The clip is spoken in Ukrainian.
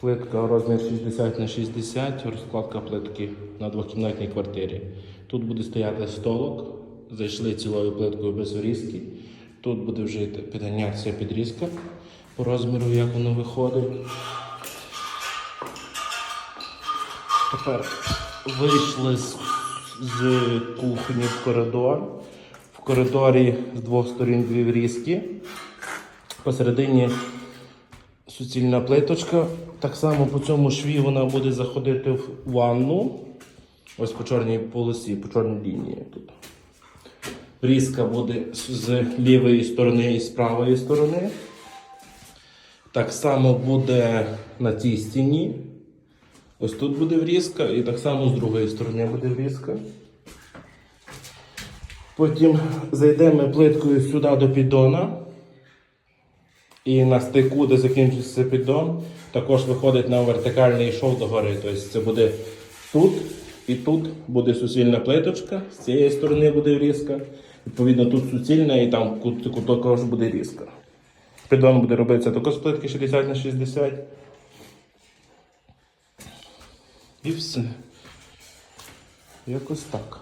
Плитка розмір 60 на 60, розкладка плитки на двокімнатній квартирі. Тут буде стояти столик, зайшли цілою плиткою без врізки. Тут буде вже підганятися підрізка по розміру, як воно виходить. Тепер вийшли з, з кухні в коридор. В коридорі з двох сторін дві врізки. Посередині суцільна плиточка. Так само по цьому шві вона буде заходити в ванну. Ось по чорній полосі, по чорній лінії тут. Різка буде з- лівої сторони і з правої сторони. Так само буде на цій стіні. Ось тут буде врізка, і так само з другої сторони буде врізка. Потім зайдемо плиткою сюди до піддона. І на стику, де закінчиться піддон, також виходить на вертикальний шов догори. Тобто це буде тут і тут буде суцільна плиточка, з цієї сторони буде різка. Відповідно, тут суцільна і там кут, кут також буде різка. Піддон буде робитися також з плитки 60 на 60. І все. Якось так.